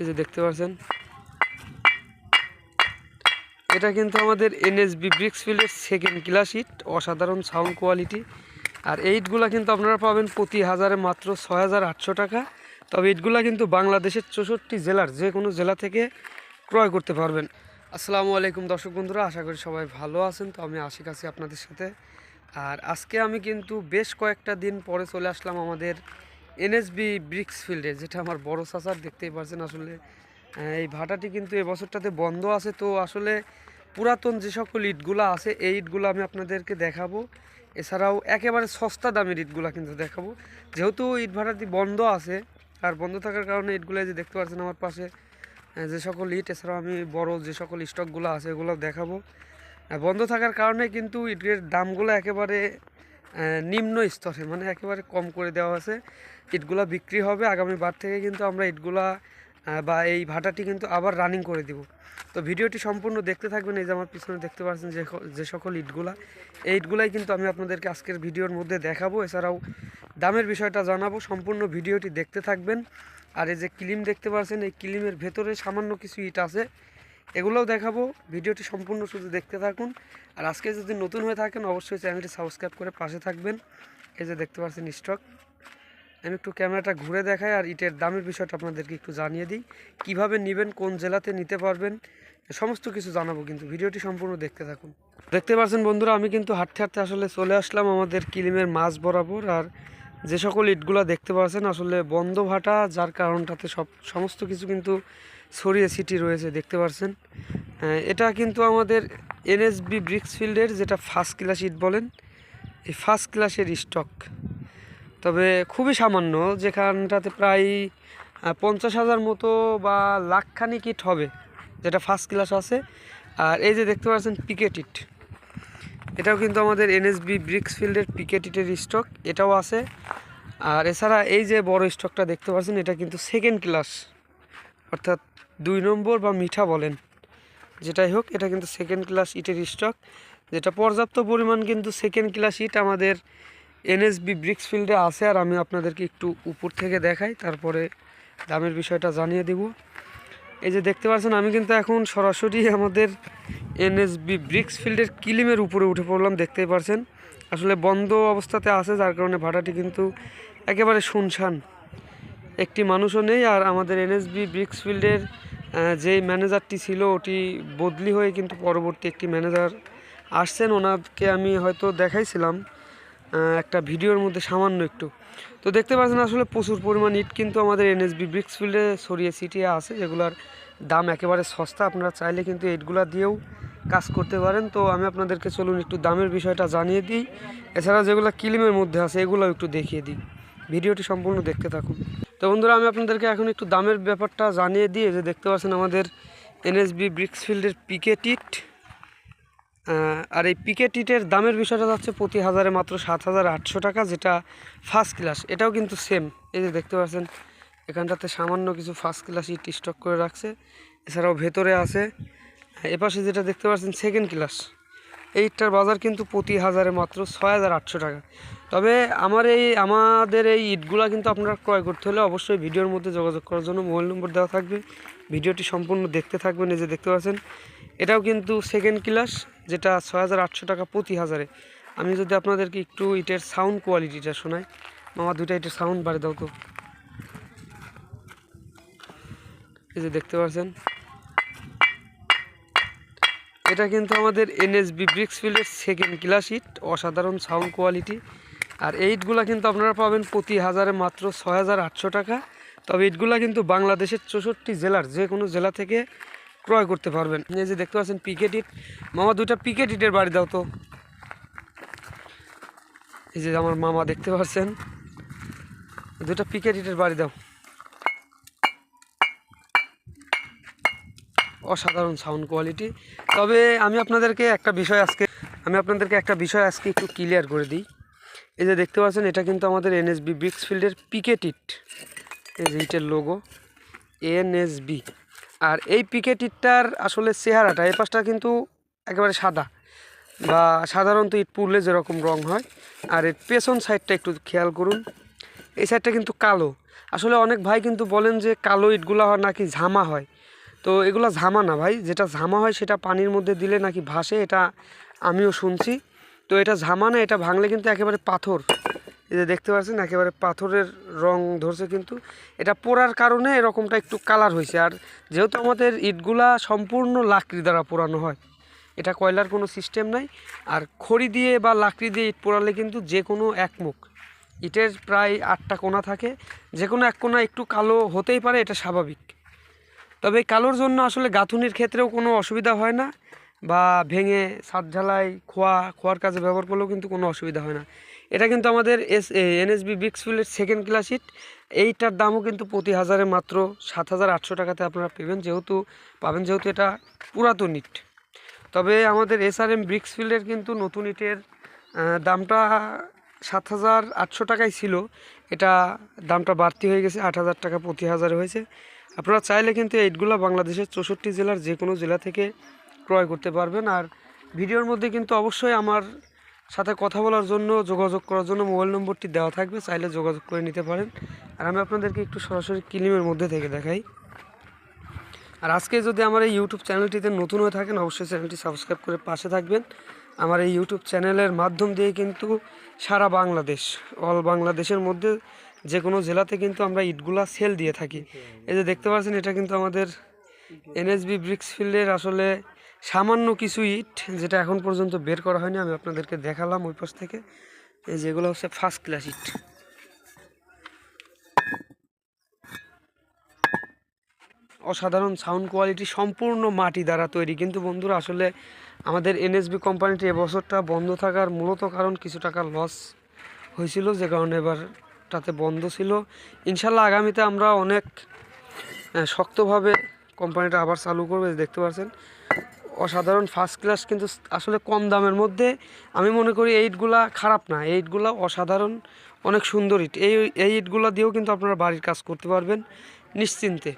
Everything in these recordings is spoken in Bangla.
এই যে দেখতে পাচ্ছেন। এটা কিন্তু আমাদের এনএসবি ব্রিক্স ফিল্ডের সেকেন্ড ক্লাস ইট অসাধারণ সাউন্ড কোয়ালিটি আর এইটগুলা কিন্তু আপনারা পাবেন প্রতি হাজারে মাত্র ছয় হাজার আটশো টাকা। তবে ইটগুলা কিন্তু বাংলাদেশের চৌষট্টি জেলার যে কোনো জেলা থেকে ক্রয় করতে পারবেন। আসসালামু আলাইকুম দর্শক বন্ধুরা, আশা করি সবাই ভালো আছেন। তো আমি আশিক আছি আপনাদের সাথে। আর আজকে আমি কিন্তু বেশ কয়েকটা দিন পরে চলে আসলাম আমাদের এনএসবি ব্রিক্স ফিল্ডে, যেটা আমার বড় চাচার দেখতেই পারছেন আসলে। এই ভাটাটি কিন্তু এবছরটাতে বন্ধ আছে, তো আসলে পুরাতন যে সকল ইটগুলো আছে, এই ইটগুলো আমি আপনাদেরকে দেখাবো। এছাড়াও একেবারে সস্তা দামের ইটগুলো কিন্তু দেখাবো। যেহেতু ইট ভাটাটি বন্ধ আছে, আর বন্ধ থাকার কারণে ইটগুলো যে দেখতে পাচ্ছেন আমার পাশে যে সকল ইট, এছাড়াও আমি বড় যে সকল স্টকগুলো আছে এগুলো দেখাবো। বন্ধ থাকার কারণে কিন্তু ইটের দামগুলো একেবারে নিম্ন স্তরে মানে একেবারে কম করে দেওয়া আছে ইটগুলা বিক্রি হবে আগামী বার থেকে কিন্তু আমরা ইটগুলা বা এই ভাটাটি কিন্তু আবার রানিং করে দিব। তো ভিডিওটি সম্পূর্ণ দেখতে থাকবেন, এই যে আমার পিছনে দেখতে পাচ্ছেন যে যে সকল ইটগুলা। এই ইটগুলাই কিন্তু আমি আপনাদেরকে আজকের ভিডিওর মধ্যে দেখাবো। এছাড়াও দামের বিষয়টা জানাব, সম্পূর্ণ ভিডিওটি দেখতে থাকবেন। আর এই যে ক্লিম দেখতে পাচ্ছেন, এই ক্লিমের ভেতরে সামান্য কিছু ইট আছে। এগুলোও দেখাবো। ভিডিওটি সম্পূর্ণ শুধু দেখতে থাকুন। আর আজকে যদি নতুন হয়ে থাকেন, অবশ্যই চ্যানেলটি সাবস্ক্রাইব করে পাশে থাকবেন। এই যে দেখতে পাচ্ছেন স্টক। আমি একটু ক্যামেরাটা ঘুরে দেখাই আর ইটের দামের বিষয়টা আপনাদেরকে একটু জানিয়ে দিই। কীভাবে নেবেন, কোন জেলাতে নিতে পারবেন সমস্ত কিছু জানাব কিন্তু ভিডিওটি সম্পূর্ণ দেখতে থাকুন। দেখতে পাচ্ছেন বন্ধুরা, আমি কিন্তু হাঁটতে হাঁটতে আসলে চলে আসলাম আমাদের কিলিমের মাছ বরাবর। আর যে সকল ইটগুলো দেখতে পাচ্ছেন, আসলে বন্ধ ভাটা, যার কারণটাতে সব, সমস্ত কিছু কিন্তু ছড়িয়ে সিটি রয়েছে, দেখতে পাচ্ছেন এটা কিন্তু আমাদের এনএসবি ব্রিক্স ফিল্ডের যেটা ফার্স্ট ক্লাস ইট বলেন, এই ফার্স্ট ক্লাসের স্টক তবে খুবই সামান্য, যেখানটাতে প্রায় পঞ্চাশ হাজার মতো বা লাখখানিক ইট হবে, যেটা ফার্স্ট ক্লাস আছে। আর এই যে দেখতে পাচ্ছেন পিকেট ইট এটাও কিন্তু আমাদের এনএসবি ব্রিক্স ফিল্ডের পিকেট ইটের স্টক এটাও আছে। আর এছাড়া এই যে বড় স্টকটা দেখতে পাচ্ছেন, এটা কিন্তু সেকেন্ড ক্লাস অর্থাৎ দুই নম্বর বা মিঠা বলেন। যেটাই হোক, এটা কিন্তু সেকেন্ড ক্লাস ইটের স্টক যেটা পর্যাপ্ত পরিমাণ কিন্তু সেকেন্ড ক্লাস ইট আমাদের এনএসবি ব্রিক্স ফিল্ডে আছে, আর আমি আপনাদেরকে একটু উপর থেকে দেখাই, তারপরে দামের বিষয়টা জানিয়ে দিব। এই যে দেখতে পাচ্ছেন, আমি কিন্তু এখন সরাসরি আমাদের এনএসবি ব্রিক্স ফিল্ডের কিলিমের উপরে উঠে পড়লাম, দেখতেই পারছেন আসলে বন্ধ অবস্থাতে আছে, যার কারণে ভাড়াটি কিন্তু একেবারে শুনশান। একটি মানুষও নেই, আর আমাদের এনএসবি ব্রিক্স ফিল্ডের যেই ম্যানেজারটি ছিল, ওটি বদলি হয়ে কিন্তু পরবর্তী একটি ম্যানেজার আসছেন। ওনাকে আমি হয়তো দেখাইছিলাম একটা ভিডিওর মধ্যে সামান্য একটু। তো দেখতে পাচ্ছেন, আসলে প্রচুর পরিমাণ ইট কিন্তু আমাদের এনএসবি ব্রিক্স ফিল্ডে ছড়িয়ে ছিটিয়ে আছে, যেগুলোর দাম একেবারে সস্তা। আপনারা চাইলে কিন্তু ইটগুলা দিয়েও কাজ করতে পারেন। তো আমি আপনাদেরকে চলুন একটু দামের বিষয়টা জানিয়ে দিই। এছাড়া যেগুলো কিলিমের মধ্যে আছে, এগুলোও একটু দেখিয়ে দিই। ভিডিওটি সম্পূর্ণ দেখতে থাকুন। তো বন্ধুরা আমি আপনাদেরকে এখন একটু দামের ব্যাপারটা জানিয়ে দিয়ে যে দেখতে পাচ্ছেন আমাদের এনএসবি ব্রিক্স ফিল্ডের পিকেট ইট আহ, আর এই পিকেট ইটের দামের বিষয়টা যাচ্ছে প্রতি হাজারে মাত্র সাত হাজার আটশো টাকা যেটা ফার্স্ট ক্লাস এটাও কিন্তু সেম এই যে দেখতে পাচ্ছেন এখানটাতে সামান্য কিছু ফার্স্ট ক্লাস ইট স্টক করে রাখছে। এছাড়াও ভেতরে আছে। এপাশে যেটা দেখতে পাচ্ছেন সেকেন্ড ক্লাস এইটার বাজার কিন্তু প্রতি হাজারে মাত্র ছয় হাজার আটশো টাকা। তবে আমার এই, আমাদের এই ইটগুলা কিন্তু আপনারা ক্রয় করতে হলে অবশ্যই ভিডিওর মধ্যে যোগাযোগ করার জন্য মোবাইল নম্বর দেওয়া থাকবে। ভিডিওটি সম্পূর্ণ দেখতে থাকবেন যে দেখতে পাচ্ছেন। এটাও কিন্তু সেকেন্ড ক্লাস যেটা ছয় হাজার আটশো টাকা প্রতি হাজারে। আমি যদি আপনাদেরকে একটু ইটের সাউন্ড কোয়ালিটিটা শোনাই। মামা, দুইটা ইটের সাউন্ড বাড়ি দাও তো। এই যে দেখতে পাচ্ছেন। এটা কিন্তু আমাদের এনএসবি ব্রিক্স ফিল্ডের সেকেন্ড ক্লাস ইট। অসাধারণ সাউন্ড কোয়ালিটি আর এই ইটগুলা কিন্তু আপনারা পাবেন প্রতি হাজারে মাত্র ছয় হাজার আটশো টাকা। তবে ইটগুলা কিন্তু বাংলাদেশের চৌষট্টি জেলার যে কোনো জেলা থেকে ক্রয় করতে পারবেন। এই যে দেখতে পাচ্ছেন পিকেট ইট। মামা, দুইটা পিকেট ইটের বাড়ি দাও তো। এই যে আমার মামা দেখতে পাচ্ছেন। দুটা পিকেট ইটের বাড়ি দাও। অসাধারণ সাউন্ড কোয়ালিটি। তবে আমি আপনাদেরকে একটা বিষয় আজকে আমি আপনাদেরকে একটা বিষয় আজকে একটু ক্লিয়ার করে দিই। এই যে দেখতে পাচ্ছেন, এটা কিন্তু আমাদের এনএসবি ব্রিক্স ফিল্ডের পিকেট ইট এই যে ইটের লোগো এনএসবি আর এই পিকেট ইটটার আসলে চেহারাটা, এই পাশটা কিন্তু একেবারে সাদা। বা সাধারণত ইট পুড়লে যেরকম রং হয়। আর এর পেছন সাইডটা একটু খেয়াল করুন। এই সাইডটা কিন্তু কালো। আসলে অনেক ভাই কিন্তু বলেন যে কালো ইটগুলো হয় নাকি ঝামা হয়। তো এগুলো ঝামা না ভাই, যেটা ঝামা হয় সেটা পানির মধ্যে দিলে নাকি ভাসে, এটা আমিও শুনছি। তো এটা ঝামা না এটা ভাঙলে কিন্তু একেবারে পাথর। এই যে দেখতে পাচ্ছেন, একেবারে পাথরের রং ধরছে কিন্তু। এটা পোড়ার কারণে এরকমটা একটু কালার হয়েছে। আর যেহেতু আমাদের ইটগুলা সম্পূর্ণ লাকড়ি দ্বারা পোড়ানো হয়, এটা কয়লার কোনো সিস্টেম নাই। আর খড়ি দিয়ে বা লাকড়ি দিয়ে ইট পোড়ালে কিন্তু যে কোনো এক মুখ। ইটের প্রায় আটটা কোণা থাকে। যে কোনো এক কোণা একটু কালো হতেই পারে, এটা স্বাভাবিক। তবে কালোর জন্য আসলে গাঁথুনির ক্ষেত্রেও কোনো অসুবিধা হয় না। বা ভেঙে ছাদ ঢালাই, খোয়া, খোয়ার কাজে ব্যবহার করলেও কিন্তু কোনো অসুবিধা হয় না। এটা কিন্তু আমাদের এস এনএসবি বিক্সফিলের সেকেন্ড ক্লাস ইট এইটার দামও কিন্তু প্রতি হাজারে মাত্র সাত হাজার আটশো টাকাতে আপনারা পেবেন, যেহেতু, পাবেন যেহেতু এটা পুরাতন ইট। তবে আমাদের এসআরএম ব্রিক্সফিল্ডের কিন্তু নতুন ইটের দামটা সাত হাজার আটশো টাকাই ছিল। এটা দামটা বাড়তি হয়ে গেছে, আট হাজার টাকা প্রতি হাজারে হয়েছে। আপনারা চাইলে কিন্তু এই ইটগুলো বাংলাদেশের চৌষট্টি জেলার যে কোনো জেলা থেকে ক্রয় করতে পারবেন। আর ভিডিওর মধ্যে কিন্তু অবশ্যই আমার সাথে কথা বলার জন্য, যোগাযোগ করার জন্য মোবাইল নম্বরটি দেওয়া থাকবে। চাইলে যোগাযোগ করে নিতে পারেন। আর আমি আপনাদেরকে একটু সরাসরি ক্লিমের মধ্যে থেকে দেখাই। আর আজকে যদি আমার এই ইউটিউব চ্যানেলটিতে নতুন হয়ে থাকেন, অবশ্যই চ্যানেলটি সাবস্ক্রাইব করে পাশে থাকবেন। আমার এই ইউটিউব চ্যানেলের মাধ্যম দিয়ে কিন্তু সারা বাংলাদেশ, অল বাংলাদেশের মধ্যে যে কোনো জেলাতে কিন্তু আমরা ইটগুলা সেল দিয়ে থাকি। এই যে দেখতে পাচ্ছেন, এটা কিন্তু আমাদের এনএসবি ব্রিক্স ফিল্ডের আসলে সামান্য কিছু ইট যেটা এখন পর্যন্ত বের করা হয়নি, আমি আপনাদেরকে দেখালাম ওই পাশ থেকে। এই যেগুলো হচ্ছে ফার্স্ট ক্লাস ইট। অসাধারণ সাউন্ড কোয়ালিটি সম্পূর্ণ মাটি দ্বারা তৈরি। কিন্তু বন্ধুরা, আসলে আমাদের এনএসবি কোম্পানিটি এবছরটা বন্ধ থাকার মূলত কারণ কিছু টাকা লস হয়েছিল, যে কারণে এবার তাতে বন্ধ ছিল। ইনশাল্লাহ আগামীতে আমরা অনেক শক্তভাবে কোম্পানিটা আবার চালু করবে, দেখতে পাচ্ছেন। অসাধারণ ফার্স্ট ক্লাস কিন্তু আসলে কম দামের মধ্যে আমি মনে করি এই ইটগুলা খারাপ না। এই ইটগুলা অসাধারণ, অনেক সুন্দর ইট এই এই ইটগুলা দিয়েও কিন্তু আপনারা বাড়ির কাজ করতে পারবেন নিশ্চিন্তে।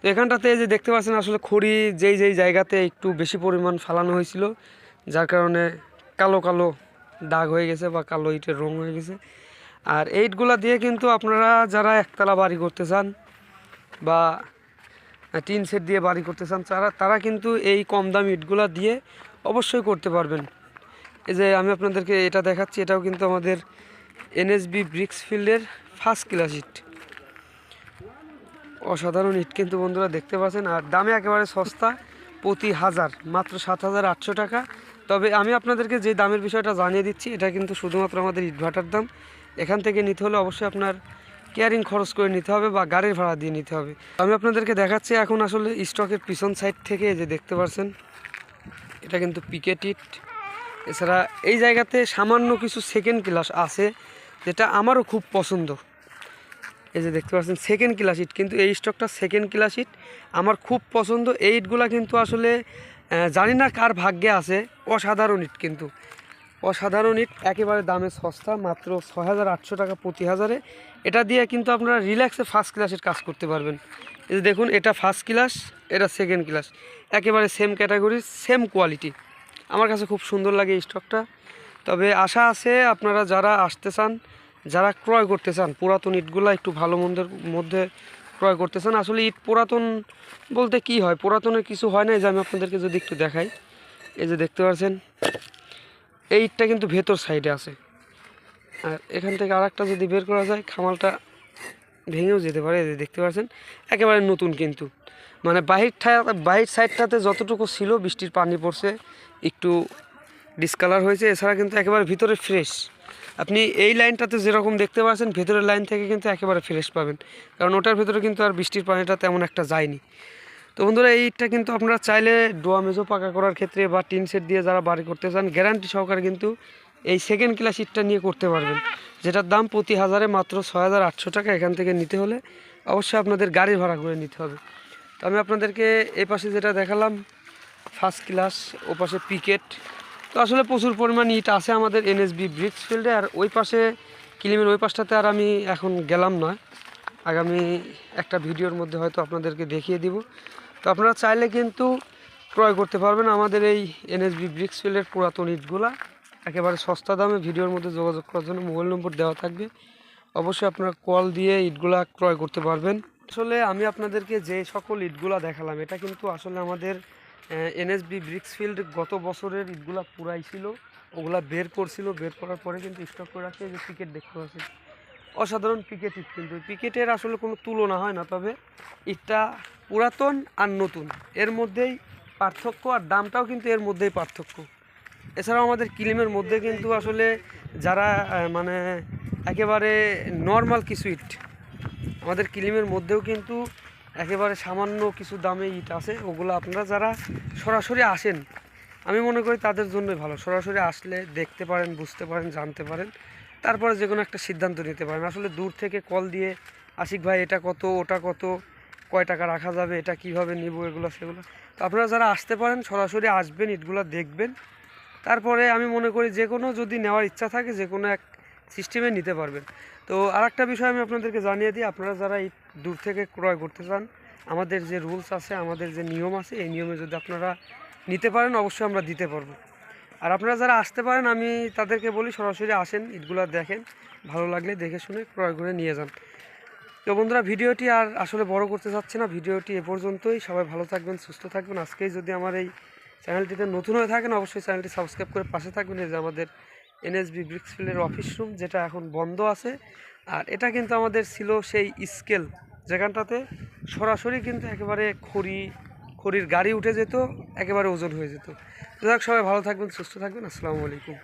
তো এখানটাতে যে দেখতে পাচ্ছেন আসলে খড়ি যেই যেই জায়গাতে একটু বেশি পরিমাণ ফালানো হয়েছিল, যার কারণে কালো কালো দাগ হয়ে গেছে বা কালো ইটের রং হয়ে গেছে। আর এইটগুলা দিয়ে কিন্তু আপনারা যারা একতলা বাড়ি করতে চান বা টিন সেট দিয়ে বাড়ি করতে চান, তারা তারা কিন্তু এই কম দাম ইটগুলা দিয়ে অবশ্যই করতে পারবেন। এই যে আমি আপনাদেরকে এটা দেখাচ্ছি, এটাও কিন্তু আমাদের এনএসবি ব্রিক্স ফিল্ডের ফার্স্ট ক্লাস ইট। অসাধারণ ইট কিন্তু বন্ধুরা দেখতে পাচ্ছেন, আর দামে একেবারে সস্তা, প্রতি হাজার, মাত্র সাত হাজার আটশো টাকা। তবে আমি আপনাদেরকে যে দামের বিষয়টা জানিয়ে দিচ্ছি, এটা কিন্তু শুধুমাত্র আমাদের ইট ভাটার দাম। এখান থেকে নিতে হলে অবশ্যই আপনার কেয়ারিং খরচ করে নিতে হবে বা গাড়ির ভাড়া দিয়ে নিতে হবে। আমি আপনাদেরকে দেখাচ্ছি এখন আসলে স্টকের পিছন সাইড থেকে যে দেখতে পাচ্ছেন এটা কিন্তু পিকেট ইট এছাড়া এই জায়গাতে সামান্য কিছু সেকেন্ড ক্লাস আছে, যেটা আমারও খুব পছন্দ। এই যে দেখতে পাচ্ছেন সেকেন্ড ক্লাস ইট কিন্তু এই স্টকটা সেকেন্ড ক্লাস ইট আমার খুব পছন্দ, এই ইটগুলা কিন্তু আসলে জানি না কার ভাগ্যে আছে, অসাধারণ ইট কিন্তু। অসাধারণ ইট, একেবারে দামে সস্তা, মাত্র ছ টাকা প্রতি হাজারে। এটা দিয়ে কিন্তু আপনারা রিল্যাক্সে ফার্স্ট ক্লাসের কাজ করতে পারবেন। এই দেখুন, এটা ফার্স্ট ক্লাস এটা সেকেন্ড ক্লাস একেবারে সেম ক্যাটাগরির সেম কোয়ালিটি আমার কাছে খুব সুন্দর লাগে স্টকটা তবে আশা আছে আপনারা যারা আসতে চান, যারা ক্রয় করতে চান, পুরাতন ইটগুলো একটু ভালো মন্দের মধ্যে ক্রয় করতে চান, আসলে ইট পুরাতন বলতে কি হয়? পুরাতনের কিছু হয় না যে আমি আপনাদেরকে যদি একটু দেখাই। এই যে দেখতে পাচ্ছেন এই ইটটা কিন্তু ভেতর সাইডে আছে। আর এখান থেকে আরেকটা যদি বের করা যায়, খামালটা ভেঙেও যেতে পারে দেখতে পাচ্ছেন। একেবারে নতুন কিন্তু। মানে বাহির বাহির সাইডটাতে যতটুকু ছিল, বৃষ্টির পানি পড়ছে, একটু ডিসকালার হয়েছে। এছাড়া কিন্তু একেবারে ভিতরে ফ্রেশ আপনি এই লাইনটাতে যেরকম দেখতে পাচ্ছেন, ভেতরের লাইন থেকে কিন্তু একেবারে ফ্রেশ পাবেন। কারণ ওটার ভেতরে কিন্তু আর বৃষ্টির পানিটা তেমন একটা যায়নি। তো বন্ধুরা, এইটা কিন্তু আপনারা চাইলে ডোয়া মেজো পাকা করার ক্ষেত্রে বা টিন সেট দিয়ে যারা বাড়ি করতে চান গ্যারান্টি সহকারে কিন্তু এই সেকেন্ড ক্লাস ইটটা নিয়ে করতে পারবেন। যেটার দাম প্রতি হাজারে মাত্র ছয় হাজার আটশো টাকা এখান থেকে নিতে হলে অবশ্যই আপনাদের গাড়ি ভাড়া করে নিতে হবে। তো আমি আপনাদেরকে এই পাশে যেটা দেখালাম ফার্স্ট ক্লাস ও পাশে পিকেট তো আসলে প্রচুর পরিমাণ ইট আছে আমাদের এনএসবি ব্রিক্স ফিল্ডে আর ওই পাশে কিলিমের ওই পাশটাতে আর আমি এখন গেলাম না আগামী একটা ভিডিওর মধ্যে হয়তো আপনাদেরকে দেখিয়ে দিব। তো আপনারা চাইলে কিন্তু ক্রয় করতে পারবেন আমাদের এই এনএসবি ব্রিক্স ফিল্ডের পুরাতন ইটগুলা। একেবারে সস্তা দামে ভিডিওর মধ্যে যোগাযোগ করার জন্য মোবাইল নম্বর দেওয়া থাকবে। অবশ্যই আপনারা কল দিয়ে ইটগুলা ক্রয় করতে পারবেন। আসলে আমি আপনাদেরকে যে সকল ইটগুলা দেখালাম, এটা কিন্তু আসলে আমাদের এনএসবি ব্রিক্সফিল্ড গত বছরের ইটগুলা পুরাই ছিল, ওগুলা বের করছিল। বের করার পরে কিন্তু স্টক করে রাখছে যে টিকিট দেখতে পাচ্ছি অসাধারণ পিকেট ইট কিন্তু। পিকেটের আসলে কোনো তুলনা হয় না, তবে ইটটা পুরাতন আর নতুন। এর মধ্যেই পার্থক্য আর দামটাও কিন্তু এর মধ্যেই পার্থক্য। এছাড়াও আমাদের কিলিমের মধ্যে কিন্তু আসলে যারা মানে একেবারে নর্মাল কিছু ইট, আমাদের কিলিমের মধ্যেও কিন্তু একেবারে সামান্য কিছু দামে ইট আছে। ওগুলো আপনারা যারা সরাসরি আসেন, আমি মনে করি তাদের জন্যই ভালো। সরাসরি আসলে দেখতে পারেন, বুঝতে পারেন, জানতে পারেন। তারপরে যে কোনো একটা সিদ্ধান্ত নিতে পারেন। আসলে দূর থেকে কল দিয়ে, আশিক ভাই, এটা কত? ওটা কত? কয় টাকা রাখা যাবে? এটা কীভাবে নিব? এগুলো, সেগুলো। তো আপনারা যারা আসতে পারেন, সরাসরি আসবেন, ইটগুলো দেখবেন। তারপরে আমি মনে করি যে কোনো যদি নেওয়ার ইচ্ছা থাকে, যে কোনো এক সিস্টেমে নিতে পারবেন। তো আর একটা বিষয় আমি আপনাদেরকে জানিয়ে দিই, আপনারা যারা এই দূর থেকে ক্রয় করতে চান, আমাদের যে রুলস আছে, আমাদের যে নিয়ম আছে, এই নিয়মে যদি আপনারা নিতে পারেন, অবশ্যই আমরা দিতে পারব। আর আপনারা যারা আসতে পারেন, আমি তাদেরকে বলি সরাসরি আসেন ইটগুলো দেখেন। ভালো লাগলে দেখে শুনে ক্রয় করে নিয়ে যান। তো বন্ধুরা, ভিডিওটি আর আসলে বড় করতে চাচ্ছি না। ভিডিওটি এ পর্যন্তই। সবাই ভালো থাকবেন, সুস্থ থাকবেন। আজকেই যদি আমার এই চ্যানেলটিতে নতুন হয়ে থাকেন, অবশ্যই চ্যানেলটি সাবস্ক্রাইব করে পাশে থাকবেন। এই যে আমাদের এনএসবি ব্রিক্সফিল্ডের অফিস রুম, যেটা এখন বন্ধ আছে। আর এটা কিন্তু আমাদের ছিল সেই স্কেল, যেখানটাতে সরাসরি কিন্তু একেবারে খড়ি খড়ির গাড়ি উঠে যেত, একেবারে ওজন হয়ে যেত। যাক, সবাই ভালো থাকবেন, সুস্থ থাকবেন, আসসালামু আলাইকুম।